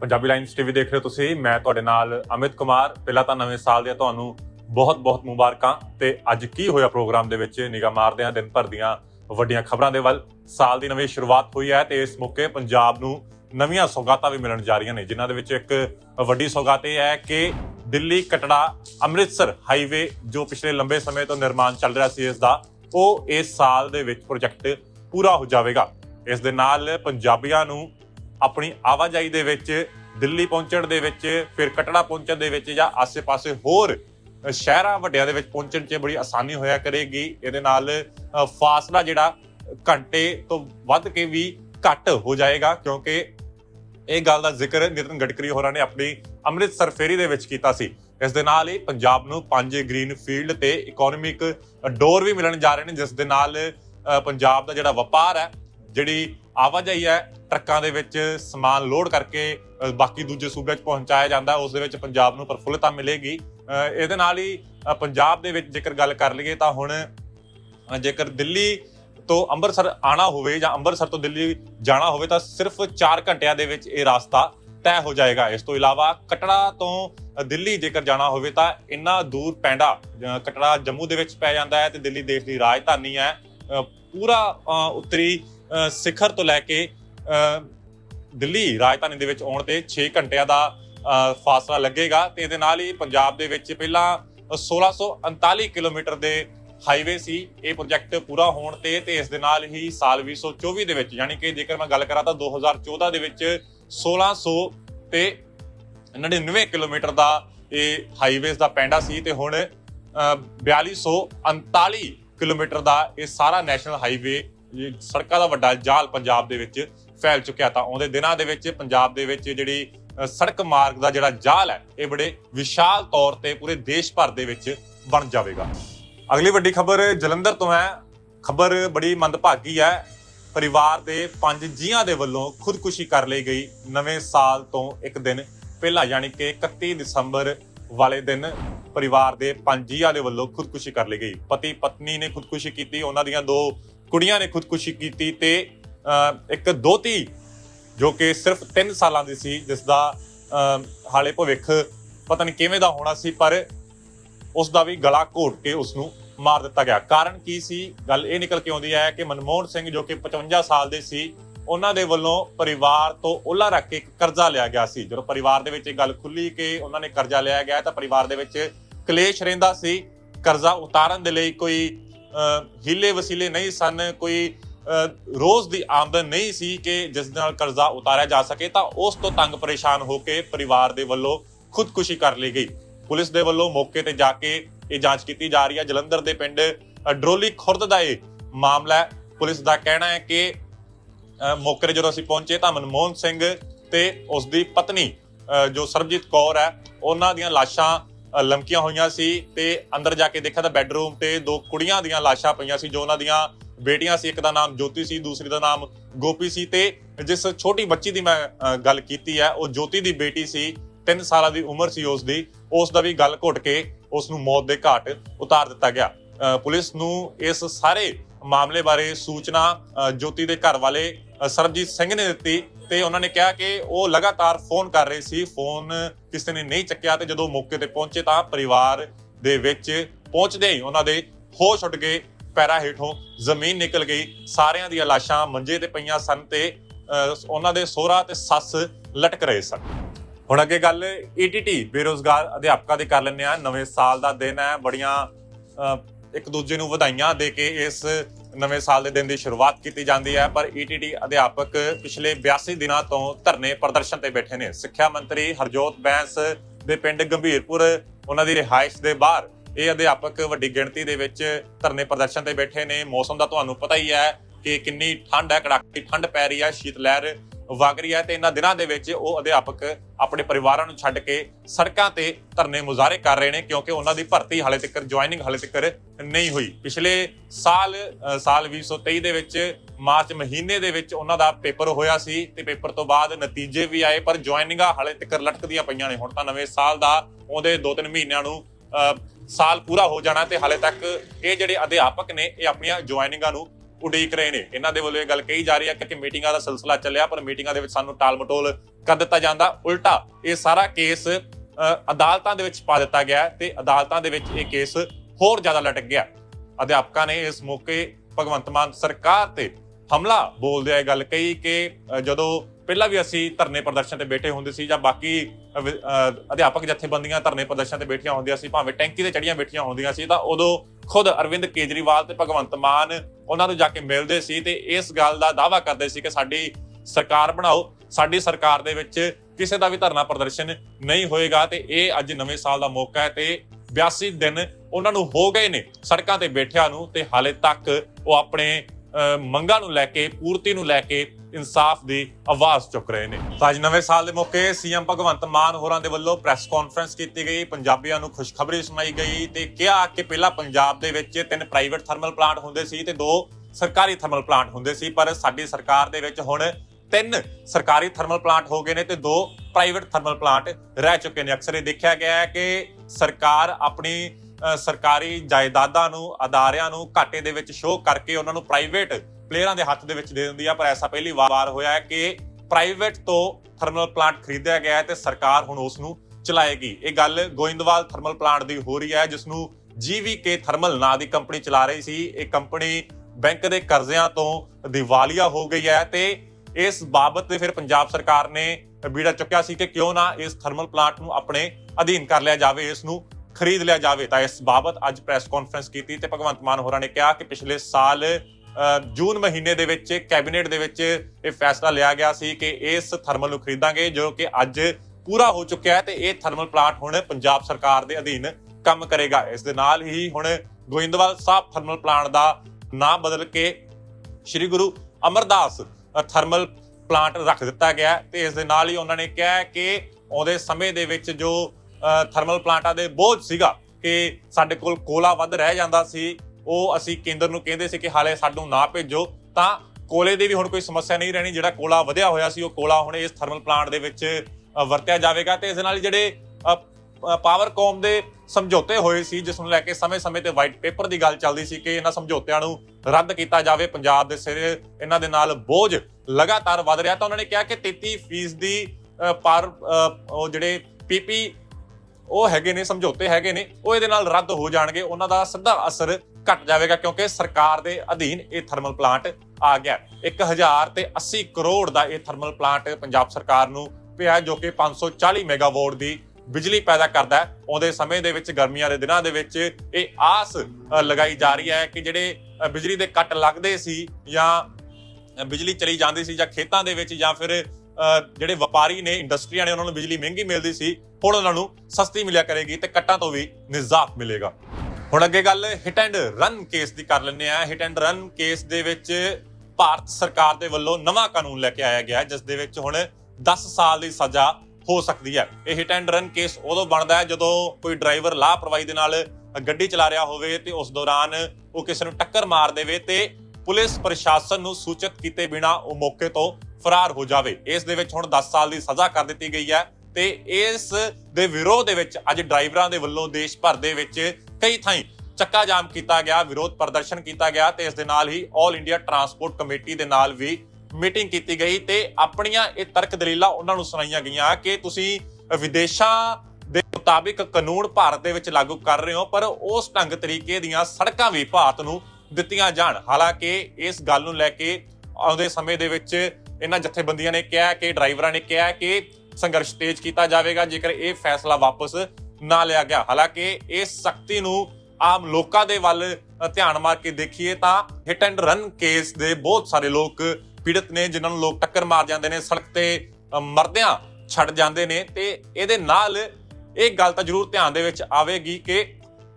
Punjabi lines TV ਦੇਖ ਰਹੇ ਹੋ ਤੁਸੀਂ। ਮੈਂ ਤੁਹਾਡੇ ਨਾਲ ਅਮਿਤ ਕੁਮਾਰ। ਪਹਿਲਾਂ ਤਾਂ ਨਵੇਂ ਸਾਲ ਦੀਆਂ ਤੁਹਾਨੂੰ ਬਹੁਤ-ਬਹੁਤ ਮੁਬਾਰਕਾਂ। ਤੇ ਅੱਜ ਕੀ ਹੋਇਆ ਪ੍ਰੋਗਰਾਮ ਦੇ ਵਿੱਚ? ਨਿਗਾਹ ਮਾਰਦੇ ਹਾਂ ਦਿਨ ਭਰ ਦੀਆਂ ਵੱਡੀਆਂ ਖਬਰਾਂ ਦੇ ਵੱਲ। ਸਾਲ ਦੀ ਨਵੀਂ ਸ਼ੁਰੂਆਤ ਹੋਈ ਹੈ ਤੇ ਇਸ ਮੌਕੇ ਪੰਜਾਬ ਨੂੰ ਨਵੀਆਂ ਸੌਗਾਤਾਂ ਵੀ ਮਿਲਣ ਜਾ ਰਹੀਆਂ ਨੇ, ਜਿਨ੍ਹਾਂ ਦੇ ਵਿੱਚ ਇੱਕ ਵੱਡੀ ਸੌਗਾਤ ਇਹ ਹੈ ਕਿ ਦਿੱਲੀ ਕਟੜਾ ਅੰਮ੍ਰਿਤਸਰ ਹਾਈਵੇ ਜੋ ਪਿਛਲੇ ਲੰਬੇ ਸਮੇਂ ਤੋਂ ਨਿਰਮਾਣ ਚੱਲ ਰਿਹਾ ਸੀ ਇਸ ਦਾ, ਉਹ ਇਸ ਸਾਲ ਦੇ ਵਿੱਚ ਪ੍ਰੋਜੈਕਟ ਪੂਰਾ ਹੋ ਜਾਵੇਗਾ। ਇਸ ਦੇ ਨਾਲ ਪੰਜਾਬੀਆਂ ਨੂੰ ਆਪਣੀ ਆਵਾਜਾਈ ਦੇ ਵਿੱਚ, ਦਿੱਲੀ ਪਹੁੰਚਣ ਦੇ ਵਿੱਚ, ਫਿਰ ਕਟੜਾ ਪਹੁੰਚਣ ਦੇ ਵਿੱਚ ਜਾਂ ਆਸ-ਪਾਸੇ ਹੋਰ ਸ਼ਹਿਰਾਂ ਵੱਡਿਆਂ ਦੇ ਵਿੱਚ ਪਹੁੰਚਣ 'ਚ ਬੜੀ ਆਸਾਨੀ ਹੋਇਆ ਕਰੇਗੀ। ਇਹਦੇ ਨਾਲ ਫਾਸਲਾ ਜਿਹੜਾ ਘੰਟੇ ਤੋਂ ਵੱਧ ਕੇ ਵੀ ਘੱਟ ਹੋ ਜਾਏਗਾ ਕਿਉਂਕਿ ਇਹ ਗੱਲ ਦਾ ਜ਼ਿਕਰ ਨਿਤਨ ਗਡਕਰੀ ਹੋਰਾਂ ਨੇ ਆਪਣੀ ਅੰਮ੍ਰਿਤਸਰ ਫੇਰੀ ਦੇ ਵਿੱਚ ਕੀਤਾ ਸੀ। ਇਸ ਦੇ ਨਾਲ ਹੀ ਪੰਜਾਬ ਨੂੰ ਪੰਜ ਗ੍ਰੀਨ ਫੀਲਡ ਤੇ ਇਕਨੋਮਿਕ ਡੋਰ ਵੀ ਮਿਲਣ ਜਾ ਰਹੇ ਨੇ, ਜਿਸ ਦੇ ਨਾਲ ਪੰਜਾਬ ਦਾ ਜਿਹੜਾ ਵਪਾਰ ਹੈ, ਜਿਹੜੀ ਆਵਾਜਾਈ ਹੈ, ਟਰੱਕਾਂ ਦੇ ਵਿੱਚ ਸਮਾਨ ਲੋਡ ਕਰਕੇ ਬਾਕੀ ਦੂਜੇ ਸੂਬਿਆਂ 'ਚ ਪਹੁੰਚਾਇਆ ਜਾਂਦਾ, ਉਸ ਦੇ ਵਿੱਚ ਪੰਜਾਬ ਨੂੰ ਪ੍ਰਫੁੱਲਤਾ ਮਿਲੇਗੀ। ਇਹਦੇ ਨਾਲ ਹੀ ਪੰਜਾਬ ਦੇ ਵਿੱਚ ਜੇਕਰ ਗੱਲ ਕਰ ਲਈਏ ਤਾਂ ਹੁਣ ਜੇਕਰ ਦਿੱਲੀ ਤੋਂ ਅੰਮ੍ਰਿਤਸਰ ਆਣਾ ਹੋਵੇ ਜਾਂ ਅੰਮ੍ਰਿਤਸਰ ਤੋਂ ਦਿੱਲੀ ਜਾਣਾ ਹੋਵੇ ਤਾਂ ਸਿਰਫ 4 ਘੰਟਿਆਂ ਦੇ ਵਿੱਚ ਇਹ ਰਸਤਾ ਤੈਅ ਹੋ ਜਾਏਗਾ। ਇਸ ਤੋਂ ਇਲਾਵਾ ਕਟੜਾ ਤੋਂ ਦਿੱਲੀ ਜੇਕਰ ਜਾਣਾ ਹੋਵੇ ਤਾਂ ਇੰਨਾ ਦੂਰ ਪੈਂਡਾ ਕਟੜਾ ਜੰਮੂ ਦੇ ਵਿੱਚ ਪੈ ਜਾਂਦਾ ਹੈ ਤੇ ਦਿੱਲੀ ਦੇਸ਼ ਦੀ ਰਾਜਧਾਨੀ ਹੈ। ਪੂਰਾ ਉੱਤਰੀ ਸਿਖਰ ਤੋਂ ਲੈ ਕੇ ਦਿੱਲੀ ਰਾਜਧਾਨੀ ਦੇ ਵਿੱਚ ਆਉਣ ਤੇ 6 ਘੰਟਿਆਂ ਦਾ ਫਾਸਲਾ ਲੱਗੇਗਾ ਤੇ ਇਹਦੇ ਨਾਲ ਹੀ ਪੰਜਾਬ ਦੇ ਵਿੱਚ ਪਹਿਲਾਂ 1639 ਕਿਲੋਮੀਟਰ ਦੇ ਹਾਈਵੇ ਸੀ ਇਹ ਪ੍ਰੋਜੈਕਟ ਪੂਰਾ ਹੋਣ ਤੇ ਤੇ ਇਸ ਦੇ ਨਾਲ ਹੀ ਸਾਲ 2024 ਦੇ ਵਿੱਚ ਯਾਨੀ ਕਿ ਜੇਕਰ ਮੈਂ ਗੱਲ ਕਰਾਂ ਤਾਂ 2014 ਦੇ ਵਿੱਚ 1600 ਤੇ 99 ਕਿਲੋਮੀਟਰ ਦਾ ਇਹ ਹਾਈਵੇਜ਼ ਦਾ ਪੈਂਡਾ ਸੀ ਤੇ ਹੁਣ ਅ, 4239 ਕਿਲੋਮੀਟਰ ਦਾ ਇਹ ਸਾਰਾ ਨੈਸ਼ਨਲ ਹਾਈਵੇ ਸੜਕਾਂ ਦਾ ਵੱਡਾ ਜਾਲ ਪੰਜਾਬ ਦੇ ਵਿੱਚ ਫੈਲ ਚੁੱਕਿਆ ਤਾਂ ਆਉਂਦੇ ਦਿਨਾਂ ਦੇ ਵਿੱਚ ਪੰਜਾਬ ਦੇ ਵਿੱਚ ਜਿਹੜੀ ਸੜਕ ਮਾਰਗ ਦਾ ਜਿਹੜਾ ਜਾਲ ਹੈ, ਇਹ ਬੜੇ ਵਿਸ਼ਾਲ ਤੌਰ ਤੇ ਪੂਰੇ ਦੇਸ਼ ਭਰ ਦੇ ਵਿੱਚ ਬਣ ਜਾਵੇਗਾ। ਅਗਲੀ ਵੱਡੀ ਖਬਰ ਜਲੰਧਰ ਤੋਂ ਹੈ। ਖਬਰ ਬੜੀ ਮੰਦਭਾਗੀ ਹੈ। ਪਰਿਵਾਰ ਦੇ ਪੰਜ ਜੀਆਂ ਦੇ ਵੱਲੋਂ ਖੁਦਕੁਸ਼ੀ ਕਰ ਲਈ ਗਈ। ਨਵੇਂ ਸਾਲ ਤੋਂ ਇੱਕ ਦਿਨ ਪਹਿਲਾਂ ਯਾਨੀ ਕਿ 31 ਦਸੰਬਰ ਵਾਲੇ ਦਿਨ ਪਰਿਵਾਰ ਦੇ ਪੰਜ ਜੀਆਂ ਦੇ ਵੱਲੋਂ ਖੁਦਕੁਸ਼ੀ ਕਰ ਲਈ ਗਈ। ਪਤੀ ਪਤਨੀ ਨੇ ਖੁਦਕੁਸ਼ੀ ਕੀਤੀ। ਉਹਨਾਂ ਦੀਆਂ ਦੋ ਕੁੜੀਆਂ ਨੇ ਖੁਦਕੁਸ਼ੀ ਕੀਤੀ ਤੇ ਅਹ, ਇੱਕ ਦੋਤੀ ਜੋ ਕਿ ਸਿਰਫ 3 ਸਾਲਾਂ ਦੀ ਸੀ ਜਿਸ ਦਾ ਹਾਲੇ ਭਵਿੱਖ ਪਤਾ ਨਹੀਂ ਕਿਵੇਂ ਦਾ ਹੋਣਾ ਸੀ ਪਰ ਉਸ ਦਾ ਵੀ ਗਲਾ ਘੋਟ ਕੇ ਉਸ ਨੂੰ ਮਾਰ ਦਿੱਤਾ ਗਿਆ। ਕਾਰਨ ਕੀ ਸੀ? ਗੱਲ ਇਹ ਨਿਕਲ ਕੇ ਆਉਂਦੀ ਹੈ ਕਿ ਮਨਮੋਹਨ ਸਿੰਘ ਜੋ ਕਿ 55 ਸਾਲ ਦੇ ਸੀ ਉਹਨਾਂ ਦੇ ਵੱਲੋਂ ਪਰਿਵਾਰ ਤੋਂ ਓਲਾ ਰੱਖ ਕੇ ਇੱਕ ਕਰਜ਼ਾ ਲਿਆ ਗਿਆ ਸੀ। ਜਦੋਂ ਪਰਿਵਾਰ ਦੇ ਵਿੱਚ ਇਹ ਗੱਲ ਖੁੱਲੀ ਕਿ ਉਹਨਾਂ ਨੇ ਕਰਜ਼ਾ ਲਿਆ ਗਿਆ ਤਾਂ ਪਰਿਵਾਰ ਦੇ ਵਿੱਚ ਕਲੇਸ਼ ਰਹਿੰਦਾ ਸੀ। ਕਰਜ਼ਾ ਉਤਾਰਨ ਦੇ ਲਈ ਕੋਈ ਹੀਲੇ ਵਸੀਲੇ ਨਹੀਂ ਸਨ, ਕੋਈ ਰੋਜ਼ ਦੀ ਆਮਦਨ ਨਹੀਂ ਸੀ ਕਿ ਜਿਸ ਨਾਲ ਕਰਜ਼ਾ ਉਤਾਰਿਆ ਜਾ ਸਕੇ, ਤਾਂ ਉਸ ਤੋਂ ਤੰਗ ਪਰੇਸ਼ਾਨ ਹੋ ਕੇ ਪਰਿਵਾਰ ਦੇ ਵੱਲੋਂ ਖੁਦਕੁਸ਼ੀ ਕਰ ਲਈ ਗਈ। ਪੁਲਿਸ ਦੇ ਵੱਲੋਂ ਮੌਕੇ ਤੇ ਜਾ ਕੇ ਇਹ ਜਾਂਚ ਕੀਤੀ ਜਾ ਰਹੀ ਹੈ। ਜਲੰਧਰ ਦੇ ਪਿੰਡ ਡਰੋਲੀ ਖੁਰਦ ਦਾ ਇਹ ਮਾਮਲਾ ਹੈ। ਪੁਲਿਸ ਦਾ ਕਹਿਣਾ ਹੈ ਕਿ ਮੌਕੇ ਤੇ ਜਦੋਂ ਅਸੀਂ ਪਹੁੰਚੇ ਤਾਂ ਮਨਮੋਹਨ ਸਿੰਘ ਤੇ ਉਸ ਦੀ ਪਤਨੀ ਜੋ ਸਰਬਜੀਤ ਕੌਰ ਹੈ, ਉਹਨਾਂ ਦੀਆਂ ਲਾਸ਼ਾਂ ਲਮਕੀਆਂ ਹੋਈਆਂ ਸੀ ਤੇ ਅੰਦਰ ਜਾ ਕੇ ਦੇਖਿਆ ਤਾਂ ਬੈੱਡਰੂਮ ਤੇ ਦੋ ਕੁੜੀਆਂ ਦੀਆਂ ਲਾਸ਼ਾਂ ਪਈਆਂ ਸੀ, ਜੋ ਉਹਨਾਂ ਦੀਆਂ ਬੇਟੀਆਂ ਸੀ। ਇੱਕ ਦਾ ਨਾਮ ਜੋਤੀ ਸੀ, ਦੂਸਰੀ ਦਾ ਨਾਮ ਗੋਪੀ ਸੀ ਤੇ ਜਿਸ ਛੋਟੀ ਬੱਚੀ ਦੀ ਮੈਂ ਗੱਲ ਕੀਤੀ ਹੈ, ਉਹ ਜੋਤੀ ਦੀ ਬੇਟੀ ਸੀ 3 ਸਾਲਾਂ ਦੀ ਉਮਰ ਸੀ ਉਸ ਦੀ। ਉਸ ਦਾ ਵੀ ਗੱਲ ਘੁੱਟ ਕੇ ਉਸ ਨੂੰ ਮੌਤ ਦੇ ਘਾਟ ਉਤਾਰ ਦਿੱਤਾ ਗਿਆ। ਪੁਲਿਸ ਨੂੰ ਇਸ ਸਾਰੇ ਮਾਮਲੇ ਬਾਰੇ ਸੂਚਨਾ ਜੋਤੀ ਦੇ ਘਰ ਵਾਲੇ ਸਰਬਜੀਤ ਸਿੰਘ ਨੇ ਦਿੱਤੀ ਤੇ ਉਹਨਾਂ ਨੇ ਕਿਹਾ ਕਿ ਉਹ ਲਗਾਤਾਰ ਫੋਨ ਕਰ ਰਹੇ ਸੀ, ਫੋਨ ਕਿਸੇ ਨੇ ਨਹੀਂ ਚੱਕਿਆ ਤੇ ਜਦੋਂ ਮੌਕੇ ਤੇ ਪਹੁੰਚੇ ਤਾਂ ਪਰਿਵਾਰ ਦੇ ਵਿੱਚ ਪਹੁੰਚਦੇ ਹੀ ਉਹਨਾਂ ਦੇ ਹੋਸ਼ ਉੱਡ ਗਏ, ਪੈਰਾਂ ਹੇਠੋਂ ਜ਼ਮੀਨ ਨਿਕਲ ਗਈ, ਸਾਰਿਆਂ ਦੀਆਂ ਲਾਸ਼ਾਂ ਮੰਜੇ ਤੇ ਪਈਆਂ ਸਨ ਤੇ ਉਹਨਾਂ ਦੇ ਸਹੁਰਾ ਤੇ ਸੱਸ ਲਟਕ ਰਹੇ ਸਨ। ਹੁਣ ਅੱਗੇ ਗੱਲ ਈਟੀਟੀ ਬੇਰੋਜ਼ਗਾਰ ਅਧਿਆਪਕਾਂ ਦੇ ਕਰ ਲੈਂਦੇ ਆ ਨਵੇਂ ਸਾਲ ਦਾ ਦਿਨ ਹੈ, ਬੜੀਆਂ ਇੱਕ ਦੂਜੇ ਨੂੰ ਵਧਾਈਆਂ ਦੇ ਕੇ ਇਸ ਨਵੇਂ ਸਾਲ ਦੇ ਦਿਨ ਦੀ ਸ਼ੁਰੂਆਤ ਕੀਤੀ ਜਾਂਦੀ ਹੈ, ਪਰ ਈਟੀਟੀ ਅਧਿਆਪਕ ਪਿਛਲੇ 82 ਦਿਨਾਂ ਤੋਂ ਧਰਨੇ ਪ੍ਰਦਰਸ਼ਨ ਤੇ ਬੈਠੇ ਨੇ। ਸਿੱਖਿਆ ਮੰਤਰੀ ਹਰਜੋਤ ਬੈਂਸ ਦੇ ਪਿੰਡ ਗੰਭੀਰਪੁਰ, ਉਹਨਾਂ ਦੀ ਰਿਹਾਇਸ਼ ਦੇ ਬਾਹਰ ਇਹ ਅਧਿਆਪਕ ਵੱਡੀ ਗਿਣਤੀ ਦੇ ਵਿੱਚ ਧਰਨੇ ਪ੍ਰਦਰਸ਼ਨ ਤੇ ਬੈਠੇ ਨੇ। ਮੌਸਮ ਦਾ ਤੁਹਾਨੂੰ ਪਤਾ ਹੀ ਹੈ ਕਿ ਕਿੰਨੀ ਠੰਡ ਹੈ, ਕੜਾਕੀ ਠੰਡ ਪੈ ਰਹੀ ਹੈ ਸ਼ੀਤ ਲਹਿਰ ਵਗ ਰਹੀ ਹੈ ਤੇ ਇਹਨਾਂ ਦਿਨਾਂ ਦੇ ਵਿੱਚ ਉਹ ਅਧਿਆਪਕ ਆਪਣੇ ਪਰਿਵਾਰਾਂ ਨੂੰ ਛੱਡ ਕੇ ਸੜਕਾਂ ਤੇ ਧਰਨੇ ਮੁਜ਼ਾਹਰੇ ਕਰ ਰਹੇ ਨੇ ਕਿਉਂਕਿ ਉਹਨਾਂ ਦੀ ਭਰਤੀ ਹਾਲੇ ਤੱਕ ਜੁਆਇਨਿੰਗ ਹਾਲੇ ਤੱਕ ਨਹੀਂ ਹੋਈ। ਪਿਛਲੇ ਸਾਲ ਅ, ਸਾਲ 2023 ਦੇ ਵਿੱਚ ਮਾਰਚ ਮਹੀਨੇ ਦੇ ਵਿੱਚ ਉਹਨਾਂ ਦਾ ਪੇਪਰ ਹੋਇਆ ਸੀ ਤੇ ਪੇਪਰ ਤੋਂ ਬਾਅਦ ਨਤੀਜੇ ਵੀ ਆਏ ਪਰ ਜੁਆਇਨਿੰਗਾਂ ਹਾਲੇ ਤੱਕ ਲਟਕਦੀਆਂ ਪਈਆਂ ਨੇ। ਹੁਣ ਤਾਂ ਨਵੇਂ ਸਾਲ ਦਾ ਉਹਦੇ 2-3 ਮਹੀਨਿਆਂ ਨੂੰ ਸਾਲ ਪੂਰਾ ਹੋ ਜਾਣਾ ਤੇ ਹਾਲੇ ਤੱਕ ਇਹ ਜਿਹੜੇ ਅਧਿਆਪਕ ਨੇ ਇਹ ਆਪਣੀਆਂ ਜੁਆਇਨਿੰਗਾਂ ਨੂੰ ਉਡੀਕ ਰਹੇ ਨੇ। ਇਹਨਾਂ ਦੇ ਵੱਲੋਂ ਇਹ ਗੱਲ ਕਹੀ ਜਾ ਰਹੀ ਹੈ ਕਿ ਮੀਟਿੰਗਾਂ ਦਾ ਸਿਲਸਿਲਾ ਚੱਲਿਆ, ਪਰ ਮੀਟਿੰਗਾਂ ਦੇ ਵਿੱਚ ਸਾਨੂੰ ਟਾਲ-ਮਟੋਲ ਕਰ ਦਿੱਤਾ ਜਾਂਦਾ। ਉਲਟਾ, ਇਹ ਸਾਰਾ ਕੇਸ ਅਦਾਲਤਾਂ ਦੇ ਵਿੱਚ ਪਾ ਦਿੱਤਾ ਗਿਆ ਤੇ ਅਦਾਲਤਾਂ ਦੇ ਵਿੱਚ ਇਹ ਕੇਸ ਹੋਰ ਜ਼ਿਆਦਾ ਲਟਕ ਗਿਆ। ਅਧਿਆਪਕਾਂ ਨੇ ਇਸ ਮੌਕੇ ਭਗਵੰਤ ਮਾਨ ਸਰਕਾਰ ਤੇ ਹਮਲਾ ਬੋਲਦਿਆਂ ਇਹ ਗੱਲ ਕਹੀ ਕਿ ਜਦੋਂ ਪਹਿਲਾਂ ਵੀ ਅਸੀਂ ਧਰਨੇ ਪ੍ਰਦਰਸ਼ਨ ਤੇ ਬੈਠੇ ਹੁੰਦੇ ਸੀ ਜਾਂ ਬਾਕੀ ਅਧਿਆਪਕ ਜਥੇਬੰਦੀਆਂ ਧਰਨੇ ਪ੍ਰਦਰਸ਼ਨ ਤੇ ਬੈਠੀਆਂ ਹੁੰਦੀਆਂ ਸੀ, ਭਾਵੇਂ ਟੈਂਕੀ ਤੇ ਚੜੀਆਂ ਬੈਠੀਆਂ ਹੁੰਦੀਆਂ ਸੀ, ਤਾਂ ਉਦੋਂ ਖੁਦ ਅਰਵਿੰਦ ਕੇਜਰੀਵਾਲ ਤੇ ਭਗਵੰਤ ਮਾਨ ਉਹਨਾਂ ਨੂੰ ਜਾ ਕੇ ਮਿਲਦੇ ਸੀ ਤੇ ਇਸ ਗੱਲ ਦਾ ਦਾਅਵਾ ਕਰਦੇ ਸੀ ਕਿ ਸਾਡੀ ਸਰਕਾਰ ਬਣਾਓ, ਸਾਡੀ ਸਰਕਾਰ ਦੇ ਵਿੱਚ ਕਿਸੇ ਦਾ ਵੀ ਧਰਨਾ ਪ੍ਰਦਰਸ਼ਨ ਨਹੀਂ ਹੋਏਗਾ ਤੇ ਇਹ ਅੱਜ ਨਵੇਂ ਸਾਲ ਦਾ ਮੌਕਾ ਹੈ ਤੇ 82 ਦਿਨ ਉਹਨਾਂ ਨੂੰ ਹੋ ਗਏ ਨੇ ਸੜਕਾਂ ਤੇ ਬੈਠਿਆਂ ਨੂੰ ਤੇ ਹਾਲੇ ਤੱਕ ਉਹ ਆਪਣੇ ਮੰਗਾਂ ਨੂੰ ਲੈ ਕੇ, ਪੂਰਤੀ ਨੂੰ ਲੈ ਕੇ ਇਨਸਾਫ ਦੀ ਆਵਾਜ਼ ਚੁੱਕ ਰਹੇ ਨੇ। ਤਾਂ ਅੱਜ ਨਵੇਂ ਸਾਲ ਦੇ ਮੌਕੇ ਸੀਐਮ ਭਗਵੰਤ ਮਾਨ ਹੋਰਾਂ ਦੇ ਵੱਲੋਂ ਪ੍ਰੈਸ ਕਾਨਫਰੰਸ ਕੀਤੀ ਗਈ। ਪੰਜਾਬੀਆਂ ਨੂੰ ਖੁਸ਼ਖਬਰੀ ਸੁਣਾਈ ਗਈ ਤੇ ਕਿਹਾ ਕਿ ਪਹਿਲਾਂ ਪੰਜਾਬ ਦੇ ਵਿੱਚ ਤਿੰਨ ਪ੍ਰਾਈਵੇਟ ਥਰਮਲ ਪਲਾਂਟ ਹੁੰਦੇ ਸੀ ਤੇ ਦੋ ਸਰਕਾਰੀ ਥਰਮਲ ਪਲਾਂਟ ਹੁੰਦੇ ਸੀ, ਪਰ ਸਾਡੀ ਸਰਕਾਰ ਦੇ ਵਿੱਚ ਹੁਣ ਤਿੰਨ ਸਰਕਾਰੀ ਥਰਮਲ ਪਲਾਂਟ ਹੋ ਗਏ ਨੇ ਤੇ ਦੋ ਪ੍ਰਾਈਵੇਟ ਥਰਮਲ ਪਲਾਂਟ ਰਹਿ ਚੁੱਕੇ ਨੇ। ਅਕਸਰ ਇਹ ਦੇਖਿਆ ਗਿਆ ਹੈ ਕਿ ਸਰਕਾਰ ਆਪਣੀ ਸਰਕਾਰੀ ਜਾਇਦਾਦਾਂ ਨੂੰ, ਅਦਾਰਿਆਂ ਨੂੰ ਘਾਟੇ ਦੇ ਵਿੱਚ ਸ਼ੋਅ ਕਰਕੇ ਉਹਨਾਂ ਨੂੰ ਪ੍ਰਾਈਵੇਟ ਪਲੇਅਰਾਂ ਦੇ ਹੱਥ ਦੇ ਵਿੱਚ ਦੇ ਦਿੰਦੀ ਆ, ਪਰ ਐਸਾ ਪਹਿਲੀ ਵਾਰ ਹੋਇਆ ਹੈ ਕਿ ਪ੍ਰਾਈਵੇਟ ਤੋਂ ਥਰਮਲ ਪਲਾਂਟ ਖਰੀਦਿਆ ਗਿਆ ਹੈ ਤੇ ਸਰਕਾਰ ਹੁਣ ਉਸ ਨੂੰ ਚਲਾਏਗੀ। ਇਹ ਗੱਲ ਗੋਇੰਦਵਾਲ ਥਰਮਲ ਪਲਾਂਟ ਦੀ ਹੋ ਰਹੀ ਹੈ ਜਿਸ ਨੂੰ ਜੀਵੀਕੇ ਥਰਮਲ ਨਾਂ ਦੀ ਕੰਪਨੀ ਚਲਾ ਰਹੀ ਸੀ। ਇਹ ਕੰਪਨੀ ਬੈਂਕ ਦੇ ਕਰਜ਼ਿਆਂ ਤੋਂ ਦਿਵਾਲੀਆ ਹੋ ਗਈ ਹੈ ਤੇ ਇਸ ਬਾਬਤ ਤੇ ਫਿਰ ਪੰਜਾਬ ਸਰਕਾਰ ਨੇ ਬੀੜਾ ਚੁੱਕਿਆ ਸੀ ਕਿ ਕਿਉਂ ਨਾ ਇਸ ਥਰਮਲ ਪਲਾਂਟ ਨੂੰ ਆਪਣੇ ਅਧੀਨ ਕਰ ਲਿਆ ਜਾਵੇ, ਇਸ ਨੂੰ ਖਰੀਦ ਲਿਆ ਜਾਵੇ ਤਾਂ ਇਸ ਬਾਬਤ ਅੱਜ ਪ੍ਰੈਸ ਕਾਨਫਰੰਸ ਕੀਤੀ ਤੇ ਭਗਵੰਤ ਮਾਨ ਹੋਰਾਂ ਨੇ ਕਿਹਾ ਕਿ ਪਿਛਲੇ ਸਾਲ ਜੂਨ ਮਹੀਨੇ ਦੇ ਵਿੱਚ ਕੈਬਨਿਟ ਦੇ ਵਿੱਚ ਇਹ ਫੈਸਲਾ ਲਿਆ ਗਿਆ ਸੀ ਕਿ ਇਸ ਥਰਮਲ ਨੂੰ ਖਰੀਦਾਂਗੇ, ਜੋ ਕਿ ਅੱਜ ਪੂਰਾ ਹੋ ਚੁੱਕਿਆ ਹੈ ਤੇ ਇਹ ਥਰਮਲ ਪਲਾਂਟ ਹੁਣ ਪੰਜਾਬ ਸਰਕਾਰ ਦੇ ਅਧੀਨ ਕੰਮ ਕਰੇਗਾ। ਇਸ ਦੇ ਨਾਲ ਹੀ ਹੁਣ ਗੋਇੰਦਵਾਲ ਸਾਹਿਬ ਥਰਮਲ ਪਲਾਂਟ ਦਾ ਨਾਮ ਬਦਲ ਕੇ ਸ਼੍ਰੀ ਗੁਰੂ ਅਮਰਦਾਸ ਥਰਮਲ ਪਲਾਂਟ ਰੱਖ ਦਿੱਤਾ ਗਿਆ ਹੈ ਤੇ ਇਸ ਦੇ ਨਾਲ ਹੀ ਉਹਨਾਂ ਨੇ ਕਿਹਾ ਕਿ ਆਉਂਦੇ ਸਮੇਂ ਦੇ ਵਿੱਚ ਜੋ ਥਰਮਲ ਪਲਾਂਟਾਂ ਦੇ ਬੋਝ ਸੀਗਾ ਕਿ ਸਾਡੇ ਕੋਲ ਕੋਲਾ ਵੱਧ ਰਹਿ ਜਾਂਦਾ ਸੀ। ਉਹ ਅਸੀਂ ਕੇਂਦਰ ਨੂੰ ਕਹਿੰਦੇ ਸੀ ਕਿ ਹਾਲੇ ਸਾਨੂੰ ਨਾ ਭੇਜੋ। ਤਾਂ ਕੋਲੇ ਦੀ ਵੀ ਹੁਣ ਕੋਈ ਸਮੱਸਿਆ ਨਹੀਂ ਰਹਿਣੀ ਜਿਹੜਾ ਕੋਲਾ ਵਧਿਆ ਹੋਇਆ ਸੀ ਉਹ ਕੋਲਾ ਹੁਣ ਇਸ ਥਰਮਲ ਪਲਾਂਟ ਦੇ ਵਿੱਚ ਵਰਤਿਆ ਜਾਵੇਗਾ ਤੇ ਇਸ ਨਾਲ ਜਿਹੜੇ ਅ, ਪਾਵਰਕੌਮ ਦੇ ਸਮਝੌਤੇ ਹੋਏ ਸੀ ਜਿਸ ਨੂੰ ਲੈ ਕੇ ਸਮੇਂ-ਸਮੇਂ ਤੇ ਵਾਈਟ ਪੇਪਰ ਦੀ ਗੱਲ ਚੱਲਦੀ ਸੀ ਕਿ ਇਹਨਾਂ ਸਮਝੌਤਿਆਂ ਨੂੰ ਰੱਦ ਕੀਤਾ ਜਾਵੇ ਪੰਜਾਬ ਦੇ ਸਿਰ ਇਹਨਾਂ ਦੇ ਨਾਲ ਬੋਝ ਲਗਾਤਾਰ ਵਧ ਰਿਹਾ। ਤਾਂ ਉਹਨਾਂ ਨੇ ਕਿਹਾ ਕਿ 33% ਦੀ ਅ, ਉਹ ਜਿਹੜੇ ਪੀਪੀ ਉਹ ਹੈਗੇ ਨੇ, ਸਮਝੌਤੇ ਹੈਗੇ ਨੇ, ਉਹ ਇਹਦੇ ਨਾਲ ਰੱਦ ਹੋ ਜਾਣਗੇ। ਉਹਨਾਂ ਦਾ ਸਿੱਧਾ ਅਸਰ ਘਟ ਜਾਵੇਗਾ ਕਿਉਂਕਿ ਸਰਕਾਰ ਦੇ ਅਧੀਨ ਇਹ ਥਰਮਲ ਪਲਾਂਟ ਆ ਗਿਆ। 1000 ਤੇ 80 ਕਰੋੜ ਦਾ ਇਹ ਥਰਮਲ ਪਲਾਂਟ ਪੰਜਾਬ ਸਰਕਾਰ ਨੂੰ ਪਿਆ, ਜੋ ਕਿ 540 ਮੈਗਾਵਾਟ ਦੀ ਬਿਜਲੀ ਪੈਦਾ ਕਰਦਾ ਹੈ। ਆਉਂਦੇ ਸਮੇਂ ਦੇ ਵਿੱਚ, ਗਰਮੀਆਂ ਦੇ ਦਿਨਾਂ ਦੇ ਵਿੱਚ ਇਹ ਆਸ ਲਗਾਈ ਜਾ ਰਹੀ ਹੈ ਕਿ ਜਿਹੜੇ ਬਿਜਲੀ ਦੇ ਕੱਟ ਲੱਗਦੇ ਸੀ ਜਾਂ ਬਿਜਲੀ ਚਲੀ ਜਾਂਦੀ ਸੀ ਜਾਂ ਖੇਤਾਂ ਦੇ ਵਿੱਚ ਜਾਂ ਫਿਰ ਜਿਹੜੇ ਵਪਾਰੀ ਨੇ ਇੰਡਸਟਰੀਆਂ ਨੇ ਉਹਨਾਂ ਨੂੰ ਬਿਜਲੀ ਮਹਿੰਗੀ ਮਿਲਦੀ ਸੀ, ਹੁਣ ਉਹਨਾਂ ਨੂੰ ਸਸਤੀ ਮਿਲਿਆ ਕਰੇਗੀ ਤੇ ਕੱਟਾਂ ਤੋਂ ਵੀ ਨਿਜ਼ਾਫ ਮਿਲੇਗਾ। ਹੁਣ ਅੱਗੇ ਗੱਲ ਹਿਟ ਐਂਡ ਰਨ ਕੇਸ ਦੀ ਕਰ ਲੈਂਦੇ ਆ ਹਿਟ ਐਂਡ ਰਨ ਕੇਸ ਦੇ ਵਿੱਚ ਭਾਰਤ ਸਰਕਾਰ ਦੇ ਵੱਲੋਂ ਨਵਾਂ ਕਾਨੂੰਨ ਲੈ ਕੇ ਆਇਆ ਗਿਆ ਜਿਸ ਦੇ ਵਿੱਚ ਹੁਣ 10 ਸਾਲ ਦੀ ਸਜ਼ਾ ਹੋ ਸਕਦੀ ਹੈ। ਇਹ ਹਿਟ ਐਂਡ ਰਨ ਕੇਸ ਉਦੋਂ ਬਣਦਾ ਹੈ ਜਦੋਂ ਕੋਈ ਡਰਾਈਵਰ ਲਾਪਰਵਾਹੀ ਦੇ ਨਾਲ ਗੱਡੀ ਚਲਾ ਰਿਹਾ ਹੋਵੇ ਤੇ ਉਸ ਦੌਰਾਨ ਉਹ ਕਿਸੇ ਨੂੰ ਟੱਕਰ ਮਾਰ ਦੇਵੇ ਤੇ ਪੁਲਿਸ ਪ੍ਰਸ਼ਾਸਨ ਨੂੰ ਸੂਚਿਤ ਕੀਤੇ ਬਿਨਾ ਉਹ ਮੌਕੇ ਤੋਂ ਫਰਾਰ ਹੋ ਜਾਵੇ। ਇਸ ਦੇ ਵਿੱਚ ਹੁਣ 10 ਸਾਲ ਦੀ ਸਜ਼ਾ ਕਰ ਦਿੱਤੀ ਗਈ ਹੈ ਤੇ ਇਸ ਦੇ ਵਿਰੋਧ ਦੇ ਵਿੱਚ ਅੱਜ ਡਰਾਈਵਰਾਂ ਦੇ ਵੱਲੋਂ ਦੇਸ਼ ਭਰ ਦੇ ਵਿੱਚ ਕਈ ਥਾਈਂ ਚੱਕਾ ਜਾਮ ਕੀਤਾ ਗਿਆ, ਵਿਰੋਧ ਪ੍ਰਦਰਸ਼ਨ ਕੀਤਾ ਗਿਆ ਤੇ ਇਸ ਦੇ ਨਾਲ ਹੀ 올 ਇੰਡੀਆ ਟਰਾਂਸਪੋਰਟ ਕਮੇਟੀ ਦੇ ਨਾਲ ਵੀ ਮੀਟਿੰਗ ਕੀਤੀ ਗਈ ਤੇ ਆਪਣੀਆਂ ਇਹ ਤਰਕ ਦਲੀਲਾਂ ਉਹਨਾਂ ਨੂੰ ਸੁਣਾਈਆਂ ਗਈਆਂ ਕਿ ਤੁਸੀਂ ਵਿਦੇਸ਼ਾਂ ਦੇ ਮੁਤਾਬਿਕ ਕਾਨੂੰਨ ਭਾਰਤ ਦੇ ਵਿੱਚ ਲਾਗੂ ਕਰ ਰਹੇ ਹੋ, ਪਰ ਉਸ ਢੰਗ ਤਰੀਕੇ ਦੀਆਂ ਸੜਕਾਂ ਵੀ ਭਾਰਤ ਨੂੰ ਦਿੱਤੀਆਂ ਜਾਣ। ਹਾਲਾਂਕਿ ਇਸ ਗੱਲ ਨੂੰ ਲੈ ਕੇ ਆਉਂਦੇ ਸਮੇਂ ਦੇ ਵਿੱਚ ਇਹਨਾਂ ਜਥੇਬੰਦੀਆਂ ਨੇ ਕਿਹਾ ਕਿ, ਡਰਾਈਵਰਾਂ ਨੇ ਕਿਹਾ ਕਿ ਸੰਘਰਸ਼ ਤੇਜ਼ ਕੀਤਾ ਜਾਵੇਗਾ, ਜੇਕਰ ਇਹ ਫੈਸਲਾ ਵਾਪਸ ਨਾ ਲਿਆ ਗਿਆ। ਹਾਲਾਂਕਿ ਇਸ ਸਖਤੀ ਨੂੰ ਆਮ ਲੋਕਾਂ ਦੇ ਵੱਲ ਧਿਆਨ ਮਾਰ ਕੇ ਦੇਖੀਏ ਤਾਂ ਹਿੱਟ ਐਂਡ ਰਨ ਕੇਸ ਦੇ ਬਹੁਤ ਸਾਰੇ ਲੋਕ ਪੀੜਤ ਨੇ, ਜਿਨ੍ਹਾਂ ਨੂੰ ਲੋਕ ਟੱਕਰ ਮਾਰ ਜਾਂਦੇ ਨੇ, ਸੜਕ ਤੇ ਮਰਦਿਆਂ ਛੱਡ ਜਾਂਦੇ ਨੇ। ਤੇ ਇਹਦੇ ਨਾਲ ਇਹ ਗੱਲ ਤਾਂ ਜ਼ਰੂਰ ਧਿਆਨ ਦੇ ਵਿੱਚ ਆਵੇਗੀ ਕਿ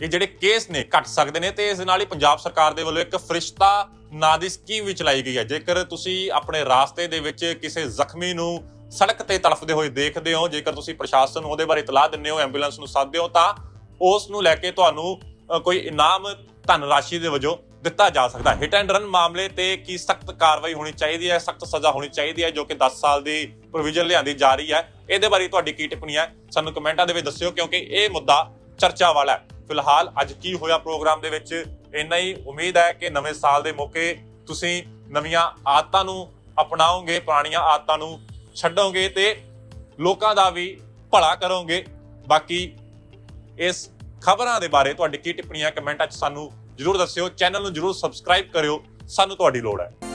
ਇਹ ਜਿਹੜੇ ਕੇਸ ਨੇ, ਘਟ ਸਕਦੇ ਨੇ। ਤੇ ਇਸ ਦੇ ਨਾਲ ਹੀ ਪੰਜਾਬ ਸਰਕਾਰ ਦੇ ਵੱਲੋਂ ਇੱਕ ਫਰਿਸ਼ਤਾ ਨਾਂ ਦੀ ਸਕੀਮ ਵੀ ਚਲਾਈ ਗਈ ਹੈ। ਜੇਕਰ ਤੁਸੀਂ ਆਪਣੇ ਰਾਸਤੇ ਦੇ ਵਿੱਚ ਕਿਸੇ ਜ਼ਖਮੀ ਨੂੰ ਸੜਕ ਤੇ ਤੜਫਦੇ ਹੋਏ ਦੇਖਦੇ ਹੋ, ਜੇਕਰ ਤੁਸੀਂ ਪ੍ਰਸ਼ਾਸਨ ਨੂੰ ਉਹਦੇ ਬਾਰੇ ਇਤਲਾਹ ਦਿੰਦੇ ਹੋ, ਐਂਬੂਲੈਂਸ ਨੂੰ ਸੱਦਦੇ ਹੋ, ਤਾਂ ਉਸ ਨੂੰ ਲੈ ਕੇ ਤੁਹਾਨੂੰ ਕੋਈ ਇਨਾਮ ਧਨ ਰਾਸ਼ੀ ਦੇ ਵਜੋਂ ਦਿੱਤਾ ਜਾ ਸਕਦਾ। ਹਿਟ ਐਂਡ ਰਨ ਮਾਮਲੇ ਤੇ ਕੀ ਸਖਤ ਕਾਰਵਾਈ ਹੋਣੀ ਚਾਹੀਦੀ ਹੈ, ਸਖਤ ਸਜ਼ਾ ਹੋਣੀ ਚਾਹੀਦੀ ਹੈ, ਜੋ ਕਿ 10 ਸਾਲ ਦੀ ਪ੍ਰੋਵੀਜ਼ਨ ਲਿਆਂਦੀ ਜਾ ਰਹੀ ਹੈ। ਇਹਦੇ ਬਾਰੇ ਤੁਹਾਡੀ ਕੀ ਟਿੱਪਣੀ ਹੈ? ਸਾਨੂੰ ਕਮੈਂਟਾਂ ਦੇ ਵਿੱਚ ਦੱਸਿਓ, ਕਿਉਂਕਿ ਇਹ ਮੁੱਦਾ ਚਰਚਾ ਵਾਲਾ ਹੈ। ਫਿਲਹਾਲ ਅੱਜ ਕੀ ਹੋਇਆ ਪ੍ਰੋਗਰਾਮ ਦੇ ਵਿੱਚ? ਇੰਨਾ ਹੀ ਉਮੀਦ ਹੈ ਕਿ ਨਵੇਂ ਸਾਲ ਦੇ ਮੌਕੇ ਤੁਸੀਂ ਨਵੀਆਂ ਆਦਤਾਂ ਨੂੰ ਅਪਣਾਓਗੇ, ਪੁਰਾਣੀਆਂ ਆਦਤਾਂ ਨੂੰ ਛੱਡੋਗੇ ਤੇ ਲੋਕਾਂ ਦਾ ਵੀ ਭਲਾ ਕਰੋਗੇ। ਬਾਕੀ ਇਸ ਖਬਰਾਂ ਦੇ ਬਾਰੇ ਤੁਹਾਡੀ ਕੀ ਟਿੱਪਣੀਆਂ, ਕਮੈਂਟਾਂ 'ਚ ਸਾਨੂੰ ਜਰੂਰ ਦੱਸਿਓ। ਚੈਨਲ ਨੂੰ ਜਰੂਰ ਸਬਸਕ੍ਰਾਈਬ ਕਰਿਓ। ਸਾਨੂੰ ਤੁਹਾਡੀ ਲੋੜ ਹੈ।